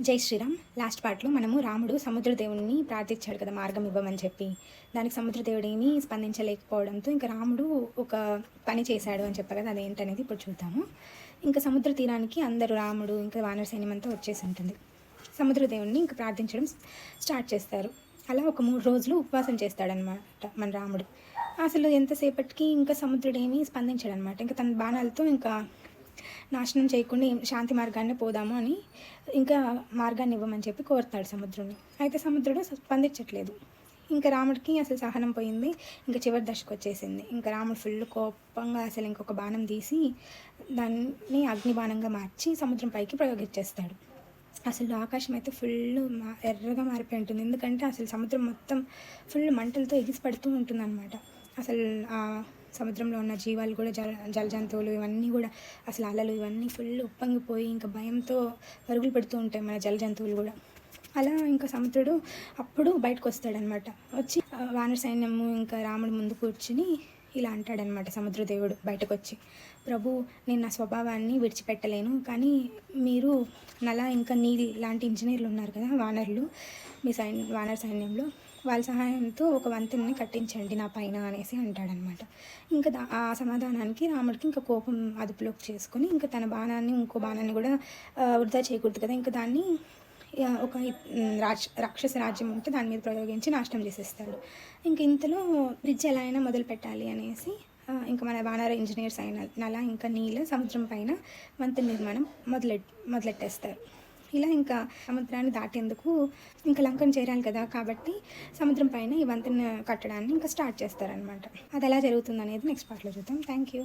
జై శ్రీరామ్. లాస్ట్ పార్ట్లో మనము రాముడు సముద్రదేవుని ప్రార్థించాడు కదా మార్గం ఇవ్వమని చెప్పి. దానికి సముద్రదేవుడిని స్పందించలేకపోవడంతో ఇంకా రాముడు ఒక పని చేశాడు అని చెప్పారు కదా అదేంటనేది ఇప్పుడు చూద్దాము. ఇంకా సముద్ర తీరానికి అందరూ రాముడు ఇంకా వానర సైన్యం అంతా వచ్చేసి ఉంటుంది. సముద్రదేవుడిని ఇంకా ప్రార్థించడం స్టార్ట్ చేస్తారు. అలా ఒక మూడు రోజులు ఉపవాసం చేస్తాడనమాట మన రాముడు. అసలు ఎంతసేపటికి ఇంకా సముద్రుడేమి స్పందించాడనమాట ఇంకా తన బాణాలతో ఇంకా నాశనం చేయకుండా శాంతి మార్గాన్ని పోదాము అని ఇంకా మార్గాన్ని ఇవ్వమని చెప్పి కోరుతాడు సముద్రుని అయితే సముద్రుడు స్పందించట్లేదు. ఇంకా రాముడికి అసలు సహనం పోయింది. ఇంకా చివరి దశకు వచ్చేసింది. ఇంకా రాముడు ఫుల్ కోపంగా అసలు ఇంకొక బాణం తీసి దాన్ని అగ్ని బాణంగా మార్చి సముద్రం పైకి ప్రయోగించేస్తాడు. అసలు ఆకాశం అయితే ఫుల్ మా ఎర్రగా మారిపోయి ఉంటుంది. ఎందుకంటే అసలు సముద్రం మొత్తం ఫుల్ మంటలతో ఎగిసి పడుతూ ఉంటుంది అనమాట అసలు సముద్రంలో ఉన్న జీవాలు కూడా జల జల జంతువులు ఇవన్నీ కూడా అసలు అలలు ఇవన్నీ ఫుల్ ఉప్పొంగిపోయి ఇంకా భయంతో పరుగులు పెడుతూ ఉంటాయి మన జల జంతువులు కూడా. అలా ఇంకా సముద్రుడు అప్పుడు బయటకు వస్తాడనమాట వచ్చి వానర సైన్యము ఇంకా రాముడు ముందు కూర్చుని ఇలా అంటాడనమాట సముద్రదేవుడు బయటకు వచ్చి ప్రభు నేను నా స్వభావాన్ని విడిచిపెట్టలేను కానీ మీరు నలా ఇంకా నీ లాంటి ఇంజనీర్లు ఉన్నారు కదా వానరులు మీ సైన్ వానర సైన్యంలో. వాళ్ళ సహాయంతో ఒక వంతెనని కట్టించండి నా పైన అనేసి అంటాడనమాట. ఇంకా దా- ఆ సమాధానానికి రాముడికి ఇంకా కోపం అదుపులోకి చేసుకుని ఇంకా తన బాణాన్ని ఇంకో బాణాన్ని కూడా వృధా చేయకూడదు కదా. ఇంకా దాన్ని ఒక రాక్ష రాక్షస రాజ్యం ఉంటే దాని మీద ప్రయోగించి నాశనం చేసేస్తాడు. ఇంక ఇంతలో బ్రిడ్జ్ ఎలా అయినా మొదలు పెట్టాలి అనేసి ఇంకా మన వానర ఇంజనీర్స్ అయిన నల ఇంకా నీళ్ళ సముద్రం పైన వంతెన నిర్మాణం మొదలెట్ మొదలెట్టేస్తారు. ఇలా ఇంకా సముద్రాన్ని దాటేందుకు ఇంకా లంకను చేరాలి కదా కాబట్టి సముద్రం పైన ఈ వంతెన కట్టడాన్ని ఇంకా స్టార్ట్ చేస్తారనమాట అది ఎలా జరుగుతుంది అనేది నెక్స్ట్ పార్ట్లో చూద్దాం. Thank you